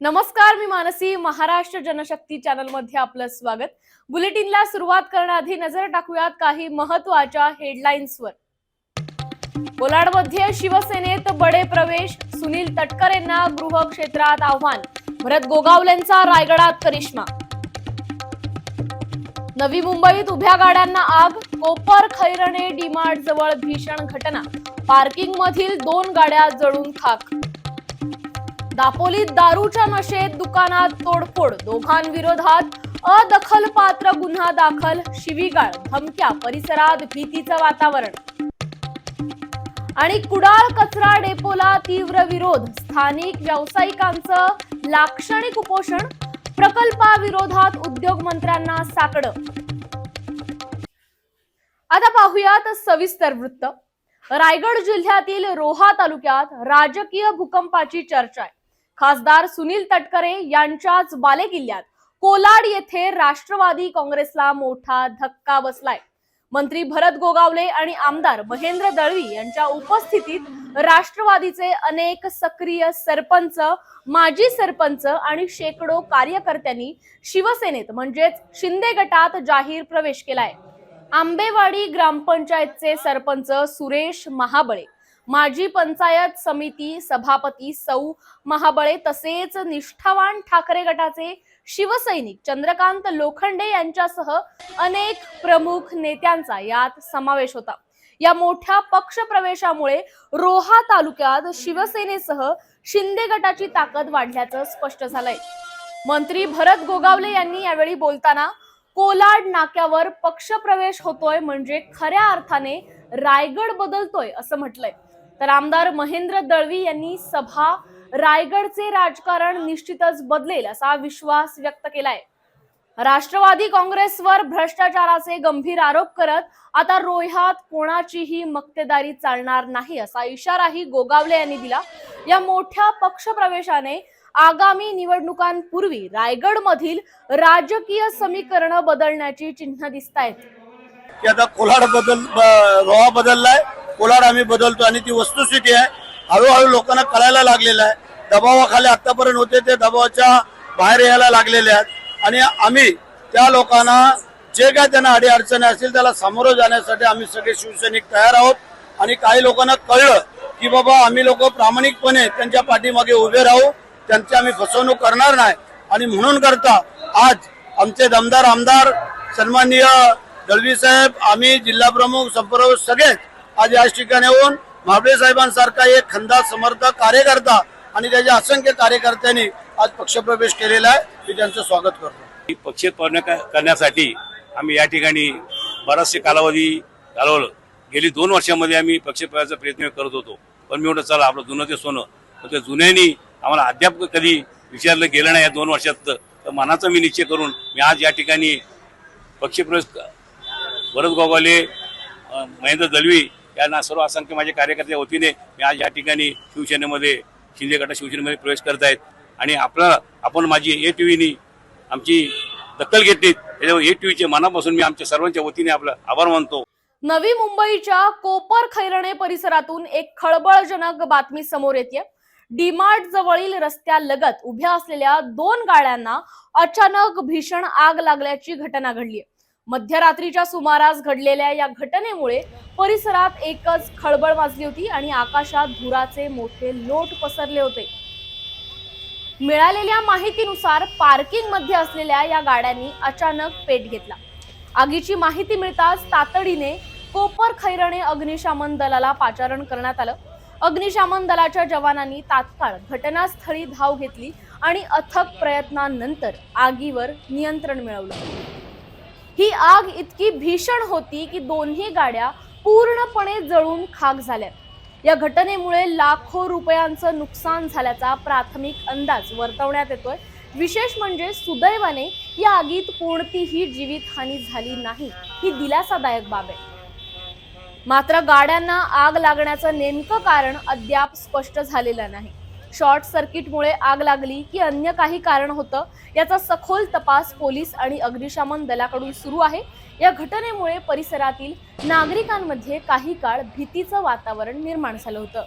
नमस्कार मी मानसी महाराष्ट्र जनशक्ती चॅनलमध्ये आपलं स्वागत. बुलेटिनला सुरुवात करण्याआधी नजर टाकूयात काही महत्त्वाच्या हेडलाईन्सवर कोलाडमध्ये शिवसेनेत बडे प्रवेश सुनील तटकरेंना गृह क्षेत्रात आव्हान भरत गोगावलेंचा रायगडात करिश्मा. नवी मुंबईत उभ्या गाड्यांना आग कोपर खैरणे डीमार्ट जवळ भीषण घटना. पार्किंग मधील दोन गाड्या जळून खाक दापोलीत दारूच्या नशेत दुकानात तोडफोड. दोघांविरोधात अदखलपात्र गुन्हा दाखल. शिवीगाळ धमक्या परिसरात भीतीचं वातावरण. आणि कुडाळ कचरा डेपोला तीव्र विरोध. स्थानिक व्यावसायिकांचं लाक्षणिक उपोषण. प्रकल्पाविरोधात उद्योग मंत्र्यांना साकडं. आता पाहूयात सविस्तर वृत्त. रायगड जिल्ह्यातील रोहा तालुक्यात राजकीय भूकंपाची चर्चा आहे. खासदार सुनील तटकरे यांच्याच बालेकिल्ल्यात. कोलाड येथे राष्ट्रवादी काँग्रेसला मोठा धक्का बसलाय. मंत्री भरत गोगावले आणि आमदार महेंद्र दळवी यांच्या उपस्थितीत राष्ट्रवादीचे अनेक सक्रिय सरपंच माजी सरपंच आणि शेकडो कार्यकर्त्यांनी शिवसेनेत म्हणजेच शिंदे गटात जाहीर प्रवेश केलाय. आंबेवाडी ग्रामपंचायतचे सरपंच सुरेश महाबळे माजी पंचायत समिती सभापती सौ महाबळे तसेच निष्ठावान ठाकरे गटाचे शिवसैनिक चंद्रकांत लोखंडे यांच्यासह अनेक प्रमुख नेत्यांचा यात समावेश होता. या मोठ्या पक्ष प्रवेशामुळे रोहा तालुक्यात शिवसेनेसह शिंदे गटाची ताकद वाढल्याचं स्पष्ट झालंय. मंत्री भरत गोगावले यांनी यावेळी बोलताना कोलाड नाक्यावर पक्षप्रवेश होतोय म्हणजे खऱ्या अर्थाने रायगड बदलतोय असं म्हटलंय. तर आमदार महेंद्र दळवी यांनी सभा रायगडचे राजकारण निश्चितच बदलेल असा विश्वास व्यक्त केलाय. राष्ट्रवादी काँग्रेसवर भ्रष्टाचाराचे गंभीर आरोप करत आता रोह्यात कोणाचीही मक्तेदारी चालणार नाही असा इशाराही गोगावले यांनी दिला. या मोठ्या पक्षप्रवेशाने आगामी निवडणुकांपूर्वी रायगड मधील राजकीय समीकरण बदलण्याची चिन्ह दिसत आहेत आता कोलाड बदल रोहा बदललाय. कोलाड आम्ही बदलतो आणि ती वस्तुस्थिती आहे. हळूहळू लोकांना कळायला लागलेलं आहे. दबावाखाली आतापर्यंत होते ते दबावाच्या बाहेर यायला लागलेले आहेत. आणि आम्ही त्या लोकांना जे काय त्यांना अडी अडचणी असतील त्याला सामोरं जाण्यासाठी आम्ही सगळे शिवसैनिक तयार आहोत. आणि काही लोकांना कळलं की बाबा आम्ही लोक प्रामाणिकपणे त्यांच्या पाठीमागे उभे राहू. त्यांची आम्ही फसवणूक करणार नाही. आणि म्हणून करता आज आमचे दमदार आमदार सन्माननीय दळवी साहेब आम्ही जिल्हा प्रमुख संपर्क सगळेच आज याच ठिकाणी येऊन महाबळे साहेबांसारखा एक खंदा समर्थक कार्यकर्ता आणि त्याच्या असंख्य कार्यकर्त्यांनी आज पक्षप्रवेश केलेला आहे. मी त्यांचं स्वागत करतो. पक्ष करण्यासाठी आम्ही या ठिकाणी बराचसे कालावधी घालवलं. गेली दोन वर्षामध्ये आम्ही पक्षप्रवेशाचा प्रयत्न करत होतो. पण मी म्हणतो चला आपलं जुनं ते सोनं. पण त्या जुन्यानी आम्हाला अद्याप कधी विचारलं गेलं नाही या दोन वर्षात. तर मनाचा मी निश्चय करून मी आज या ठिकाणी पक्षप्रवेश भरत गोगावले महेंद्र दलवी यांना सर्व असंख्य माझे कार्यकर्त्या वतीने मी आज या ठिकाणी शिवसेनेमध्ये शिंदे गटा शिवसेनेमध्ये प्रवेश करत आहेत. आणि आपला आपण माझी ए टी व्हीनी आमची दखल घेतली. त्याच्यावर ए टी व्हीचे मनापासून मी आमच्या सर्वांच्या वतीने आपलं आभार मानतो. नवी मुंबईच्या कोपर खैरणे परिसरातून एक खळबळजनक बातमी समोर येते डीमार्ट जवळील रस्त्यालगत उभ्या असलेल्या दोन गाड्यांना अचानक भीषण आग लागल्याची घटना घडली आहे मध्यरात्रीच्या सुमारास घडलेल्या या घटनेमुळे परिसरात एकच खळबळ माजली होती आणि आकाशात धुराचे मोठे लोट पसरले होते. मिळालेल्या माहितीनुसार पार्किंगमध्ये असलेल्या या गाड्यांनी अचानक पेट घेतला. आगीची माहिती मिळताच तातडीने कोपर खैरणे अग्निशामन दलाला पाचारण करण्यात आलं. अग्निशामन दलाच्या जवानांनी तात्काळ घटनास्थळी धाव घेतली आणि अथक प्रयत्नांनंतर आगीवर नियंत्रण मिळवलं. ही आग इतकी भीषण होती की दोन्ही गाड्या पूर्णपणे जळून खाक झाल्या. या घटनेमुळे लाखो रुपयांचं नुकसान झाल्याचा प्राथमिक अंदाज वर्तवण्यात येतोय. विशेष म्हणजे सुदैवाने या आगीत कोणतीही जीवितहानी झाली नाही ही दिलासादायक बाब आहे. मात्र गाड्यांना आग लागण्याचं नेमकं कारण अद्याप स्पष्ट झालेलं नाही. शॉर्ट सर्किटमुळे आग लागली की अन्य काही कारण होतं याचा सखोल तपास पोलीस आणि अग्निशमन दलाकडून सुरू आहे. या घटनेमुळे परिसरातील नागरिकांमध्ये काही काळ भीतीचं वातावरण निर्माण झालं होतं.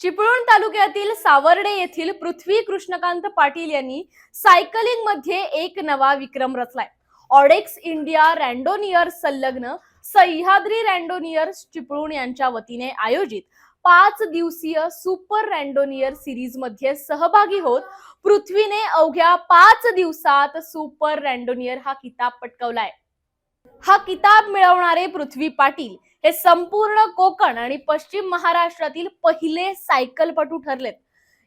चिपळूण तालुक्यातील सावर्डे येथील पृथ्वी कृष्णकांत पाटील यांनी सायकलिंगमध्ये एक नवा विक्रम रचलाय. ऑडेक्स इंडिया रॅन्डोनियर संलग्न सह्याद्री रँडोनियर्स चिपळूण यांच्या वतीने आयोजित पाच दिवसीय सुपर रँडोनियर सिरीजमध्ये सहभागी होत पृथ्वीने अवघ्या पाच दिवसात सुपर रँडोनियर हा किताब पटकवलाय. हा किताब मिळवणारे पृथ्वी पाटील हे संपूर्ण कोकण आणि पश्चिम महाराष्ट्रातील पहिले सायकलपटू ठरलेत.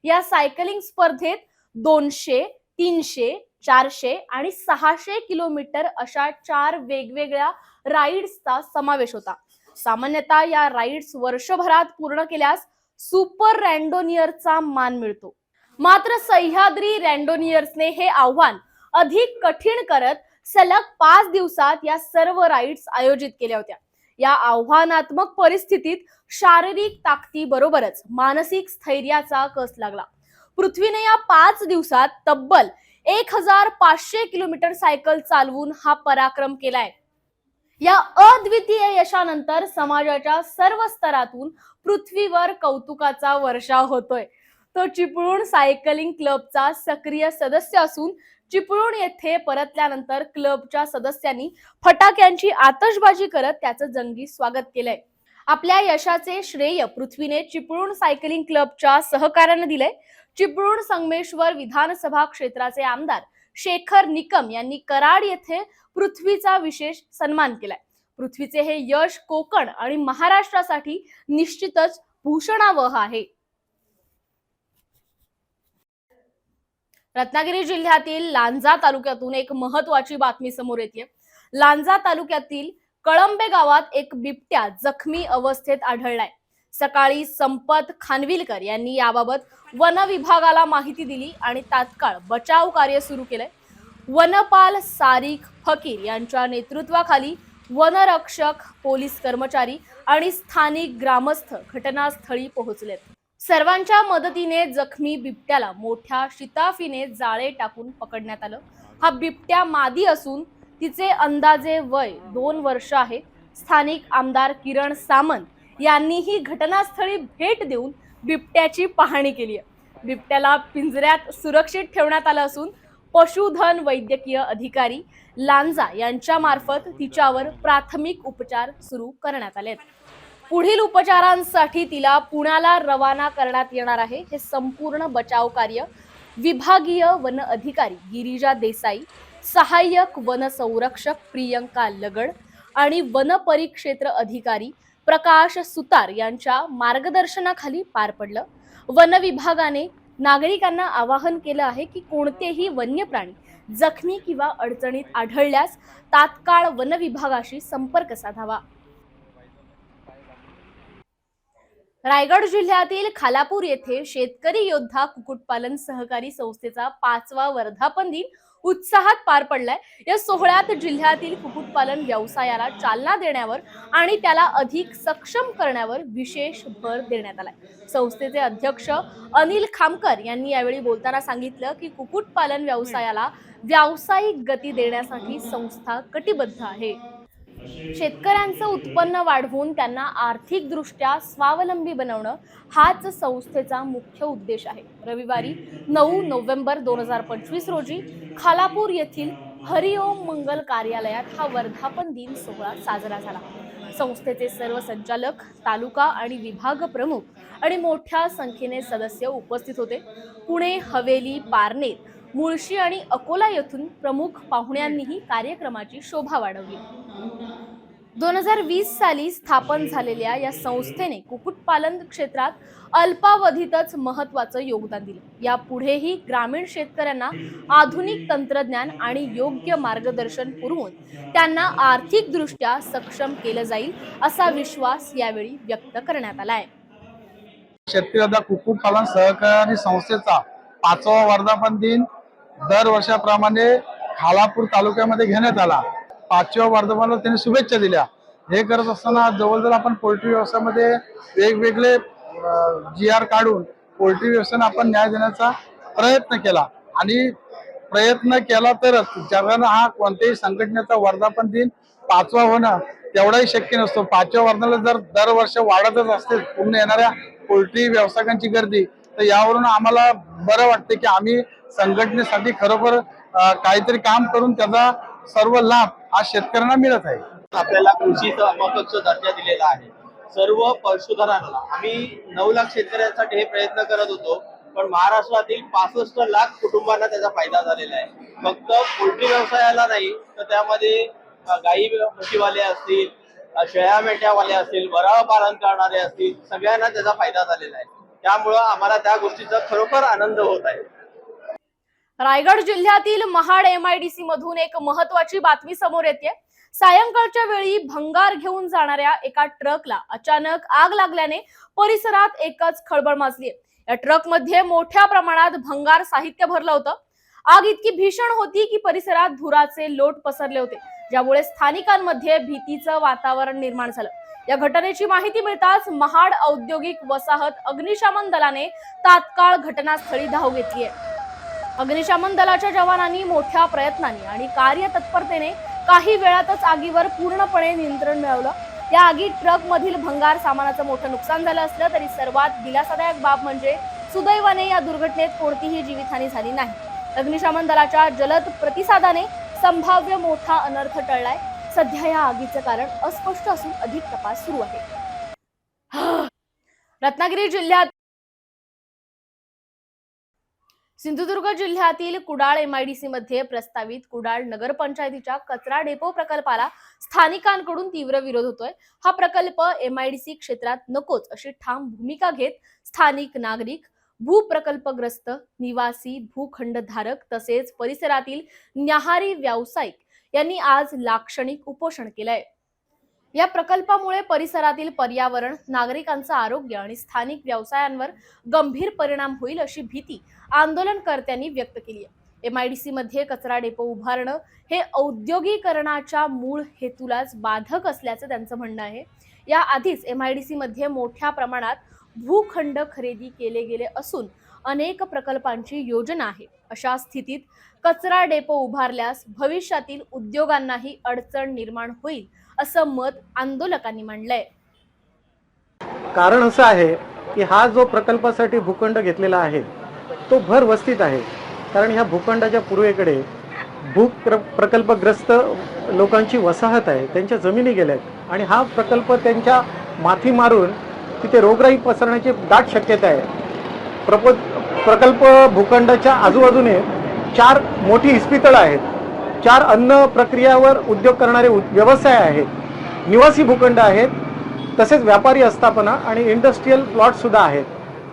या सायकलिंग स्पर्धेत दोनशे तीनशे चारशे आणि सहाशे किलोमीटर अशा चार वेगवेगळ्या राईड्सचा समावेश होता. सामान्यतः या राईड्स वर्षभरात पूर्ण केल्यास सुपर रँडोनियरचा मान मिळतो. मात्र सह्याद्री रँडोनियर्सने हे आव्हान अधिक कठीण करत सलग पाच दिवसात या सर्व राईड्स आयोजित केल्या होत्या. या आव्हानात्मक परिस्थितीत शारीरिक ताकदीबरोबरच मानसिक स्थैर्याचा कस लागला. पृथ्वीने या पाच दिवसात तब्बल एक हजार पाचशे किलोमीटर सायकल चालवून हा पराक्रम केलाय. या अद्वितीय यशानंतर समाजाच्या सर्व स्तरातून पृथ्वीवर कौतुकाचा वर्षाव होतोय. तो चिपळूण सायकलिंग क्लबचा सक्रिय सदस्य असून चिपळूण येथे परतल्यानंतर क्लबच्या सदस्यांनी फटाक्यांची आतषबाजी करत त्याचं जंगी स्वागत केलंय. आपल्या यशाचे श्रेय पृथ्वीने चिपळूण सायकलिंग क्लबच्या सहकार्याने दिले चिपळूण संगमेश्वर विधानसभा क्षेत्राचे आमदार शेखर निकम यांनी कराड येथे पृथ्वीचा विशेष सन्मान केलाय. पृथ्वीचे हे यश कोकण आणि महाराष्ट्रासाठी निश्चितच भूषणावह आहे. रत्नागिरी जिल्ह्यातील लांजा तालुक्यातून एक महत्वाची बातमी समोर येते लांजा तालुक्यातील कळंबे गावात एक बिबट्या जखमी अवस्थेत आढळलाय. सकाळी संपत खानविलकर यांनी याबाबत वन विभागाला माहिती दिली आणि तात्काळ बचाव कार्य सुरू केलंय. वनपाल सारिक फकीर यांच्या नेतृत्वाखाली वनरक्षक पोलीस कर्मचारी आणि स्थानिक ग्रामस्थ घटनास्थळी पोहोचलेत. सर्वांच्या मदतीने जखमी बिबट्याला मोठ्या शिताफीने जाळे टाकून पकडण्यात आलं. हा बिबट्या मादी असून तिचे अंदाजे वय दोन वर्ष आहे. स्थानिक आमदार किरण सामंत यांनीही घटनास्थळी भेट देऊन बिबट्याची पाहणी केली आहे. बिबट्याला पिंजऱ्यात सुरक्षित ठेवण्यात आलं असून पशुधन वैद्यकीय अधिकारी लांजा यांच्या मार्फत तिच्यावर प्राथमिक उपचार सुरू करण्यात आले पुढील उपचारांसाठी तिला पुण्याला रवाना करण्यात येणार आहे. हे संपूर्ण बचाव कार्य विभागीय वन अधिकारी गिरिजा देसाई सहाय्यक वन संरक्षक प्रियंका लगड आणि वन परिक्षेत्र अधिकारी प्रकाश सुतार यांच्या मार्गदर्शनाखाली पार पडलं. वन विभागाने नागरिकांना आवाहन केलं आहे की कोणतेही वन्य प्राणी जखमी किंवा अडचणीत आढळल्यास तात्काळ वन विभागाशी संपर्क साधावा. रायगड जिल्ह्यातील खालापूर येथे शेतकरी योद्धा कुक्कुटपालन सहकारी संस्थेचा पाचवा वर्धापन दिन उत्साहात पार पडलाय. या सोहळ्यात जिल्ह्यातील कुक्कुटपालन व्यवसायाला चालना देण्यावर आणि त्याला अधिक सक्षम करण्यावर विशेष भर देण्यात आलाय. संस्थेचे अध्यक्ष अनिल खामकर यांनी यावेळी बोलताना सांगितलं की कुक्कुटपालन व्यवसायाला व्यावसायिक गती देण्यासाठी संस्था कटिबद्ध आहे. शेतकऱ्यांचं उत्पन्न वाढवून त्यांना आर्थिकदृष्ट्या स्वावलंबी बनवणं हाच संस्थेचा मुख्य उद्देश आहे. रविवारी नऊ नोव्हेंबर दोन हजार पंचवीस रोजी खालापूर येथील हरिओम मंगल कार्यालयात हा वर्धापन दिन सोहळा साजरा झाला. संस्थेचे सर्व संचालक तालुका आणि विभाग प्रमुख आणि मोठ्या संख्येने सदस्य उपस्थित होते. पुणे हवेली पारनेर मुळशी आणि अकोला येथून प्रमुख पाहुण्यांनीही कार्यक्रमाची शोभा वाढवली. दोन हजार वीस साली स्थापन झालेल्या या संस्थेने कुक्कुटपालन क्षेत्रात अल्पावधीतच महत्वाचं योगदान दिलं. यापुढेही ग्रामीण शेतकऱ्यांना आधुनिक तंत्रज्ञान आणि योग्य मार्गदर्शन पुरवून त्यांना आर्थिकदृष्ट्या सक्षम केलं जाईल असा विश्वास यावेळी व्यक्त करण्यात आला आहे. शेतकरी आता कुक्कुटपालन सहकारी संस्थेचा पाचवा वर्धापन दिन दर वर्षाप्रमाणे खालापूर तालुक्यामध्ये घेण्यात आला. पाचव्या वर्धापनाला त्यांनी शुभेच्छा दिल्या. हे करत असताना जवळजवळ आपण पोल्ट्री व्यवसायामध्ये वेगवेगळे जी आर काढून पोल्ट्री व्यवसायाने आपण न्याय देण्याचा प्रयत्न केला. आणि प्रयत्न केला तरच जगानं हा कोणत्याही संघटनेचा वर्धापन दिन पाचवा होणं तेवढाही शक्य नसतो. पाचव्या वर्धाला जर दरवर्ष वाढतच असते पूर्ण येणाऱ्या पोल्ट्री व्यावसायिकांची गर्दी तर यावरून आम्हाला बरं वाटते की आम्ही संघटनेसाठी खरोखर काहीतरी काम करून त्याचा सर्व लाभ हा शेतकऱ्यांना मिळत आहे. आपल्याला कृषी समकक्ष दर्जा दिलेला आहे. सर्व पशुधनांना आम्ही नऊ लाख शेतकऱ्यांसाठी हे प्रयत्न करत होतो पण महाराष्ट्रातील पासष्ट लाख कुटुंबांना त्याचा फायदा झालेला आहे. फक्त पोल्ट्री व्यवसायाला नाही तर त्यामध्ये गाई म्हशीवाले असतील शेळ्या मेंढ्यावाले असतील वराळ पालन करणारे असतील सगळ्यांना त्याचा फायदा झालेला आहे. त्यामुळं आम्हाला त्या गोष्टीचा खरोखर आनंद होत आहे. रायगड जिल्ह्यातील महाड एमआयडीसी मधून एक महत्वाची बातमी समोर येते. सायंकाळच्या वेळी भंगार घेऊन जाणाऱ्या एका ट्रकला अचानक आग लागल्याने परिसरात एकच खळबळ माजली या ट्रकमध्ये मोठ्या प्रमाणात भंगार साहित्य भरलं होतं. आग इतकी भीषण होती की परिसरात धुराचे लोट पसरले होते. ज्यामुळे स्थानिकांमध्ये भीतीचं वातावरण निर्माण झालं. या घटनेची माहिती मिळताच महाड औद्योगिक वसाहत अग्निशमन दलाने तात्काळ घटनास्थळी धाव घेतली आहे. अग्निशमन दलाच्या जवानांनी मोठ्या प्रयत्नांनी आणि कार्यतत्परतेने काही वेळातच आगीवर पूर्णपणे नियंत्रण मिळवलं. या आगीत ट्रक मधील भंगार सामानाचं मोठं नुकसान झालं असलं तरी सर्वात दिलासादायक बाब म्हणजे सुदैवाने या दुर्घटनेत कोणतीही जीवितहानी झाली नाही. अग्निशमन दलाच्या जलद प्रतिसादाने संभाव्य मोठा अनर्थ टळलाय. सध्या या आगीचं कारण अस्पष्ट असून अधिक तपास सुरू आहे. रत्नागिरी जिल्ह्यात सिंधुदुर्ग जिल्ह्यातील कुडाळ एमआयडीसी मध्ये प्रस्तावित कुडाळ नगरपंचायतीच्या कचरा डेपो प्रकल्पाला स्थानिकांकडून तीव्र विरोध होतोय. हा प्रकल्प एमआयडीसी क्षेत्रात नकोच अशी ठाम भूमिका घेत स्थानिक नागरिक भूप्रकल्पग्रस्त निवासी भूखंडधारक तसेच परिसरातील न्याहारी व्यावसायिक यांनी आज लाक्षणिक उपोषण केलंय. या प्रकल्पामुळे परिसरातील पर्यावरण नागरिकांचं आरोग्य आणि स्थानिक व्यवसायांवर गंभीर परिणाम होईल अशी भीती आंदोलनकर्त्यांनी व्यक्त केली आहे एमआयडीसी मध्ये कचरा डेपो उभारणं हे औद्योगिकरणाच्या मूळ हेतूलाच बाधक असल्याचं त्यांचं म्हणणं आहे. या आधीच एमआयडीसी मध्ये मोठ्या प्रमाणात भूखंड खरेदी केले गेले असून अनेक प्रकल्पांची योजना आहे. अशा स्थितीत कचरा डेपो उभारल्यास भविष्यातील उद्योगांनाही अडचण निर्माण होईल असं मत आंदोलकांनी मांडलंय. कारण असं आहे की हा जो प्रकल्पासाठी भूखंड घेतलेला आहे तो भर वस्तीत आहे. कारण ह्या भूखंडाच्या पूर्वेकडे भू प्र प्रकल्पग्रस्त लोकांची वसाहत आहे त्यांच्या जमिनी गेल्यात. आणि हा प्रकल्प त्यांच्या माथी मारून तिथे रोगराई पसरण्याची दाट शक्यता आहे. प्रपो प्रकल्प भूखंडाच्या आजूबाजूने चार मोठी इस्पितळं आहेत. चार अन्न प्रक्रियावर उद्योग करणारे व्यवसाय आहेत. निवासी भूखंड आहेत तसेच व्यापारी आस्थापना आणि इंडस्ट्रीयल प्लॉटसुद्धा आहेत.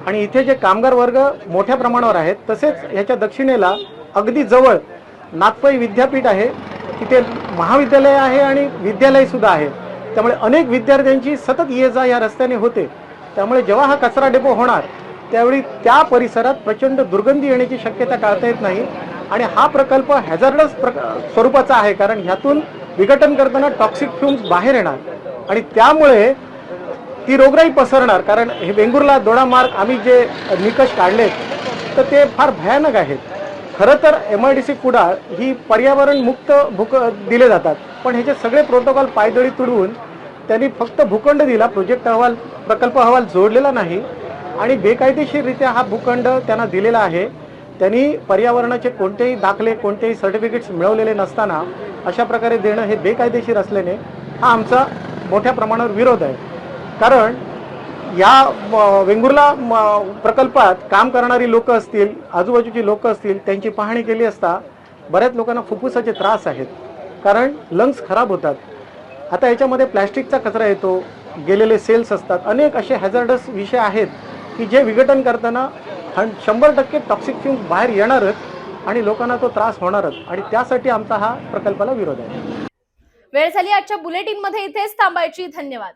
आणि इथे जे कामगार वर्ग मोठ्या प्रमाणावर आहेत तसेच ह्याच्या दक्षिणेला अगदी जवळ नागपई विद्यापीठ आहे. तिथे महाविद्यालय आहे आणि विद्यालयसुद्धा आहे. त्यामुळे अनेक विद्यार्थ्यांची सतत ये जा या रस्त्याने होते. त्यामुळे जेव्हा हा कचरा डेपो होणार त्यावेळी त्या परिसरात प्रचंड दुर्गंधी येण्याची शक्यता टाळता येत नाही. आणि हा प्रकल्प हॅझार्डस प्र स्वरूपाचा आहे कारण ह्यातून विघटन करताना टॉक्सिक फ्युम्स बाहेर येणार. आणि त्यामुळे ती रोगराई पसरणार कारण हे वेंगुर्ला दोडामार्ग आम्ही जे निकष काढलेत तर ते फार भयानक आहेत. खरं तर M I D C Kudal ही पर्यावरण मुक्त भूक दिले जातात. पण ह्याचे सगळे प्रोटोकॉल पायदळी तुडवून त्यांनी फक्त भूखंड दिला प्रोजेक्ट अहवाल प्रकल्प अहवाल जोडलेला नाही. आणि बेकायदेशीररित्या हा भूखंड त्यांना दिलेला आहे. त्यांनी पर्यावरणाचे कोणतेही दाखले कोणतेही सर्टिफिकेट्स मिळवलेले नसताना अशा प्रकारे देणं हे बेकायदेशीर असल्याने हा आमचा मोठ्या प्रमाणावर विरोध आहे. कारण या म, वेंगुर्ला म, प्रकल्पात काम करणारी लोकं असतील आजूबाजूची लोकं असतील त्यांची पाहणी केली असता बऱ्याच लोकांना फुफ्फुसाचे त्रास आहेत. कारण लंग्स खराब होतात. आता याच्यामध्ये प्लॅस्टिकचा कचरा येतो गेलेले सेल्स असतात. अनेक असे हॅझर्डस विषय आहेत की जे विघटन करताना हं शंभर टक्के टॉक्सिक फ्यूम्स बाहेर येणारच आणि लोकांना तो त्रास होणारच. आणि त्यासाठी आमचा हा प्रकल्पाला विरोध आहे. वेळ झाली आजच्या बुलेटिनमध्ये इथेच थांबायची. धन्यवाद.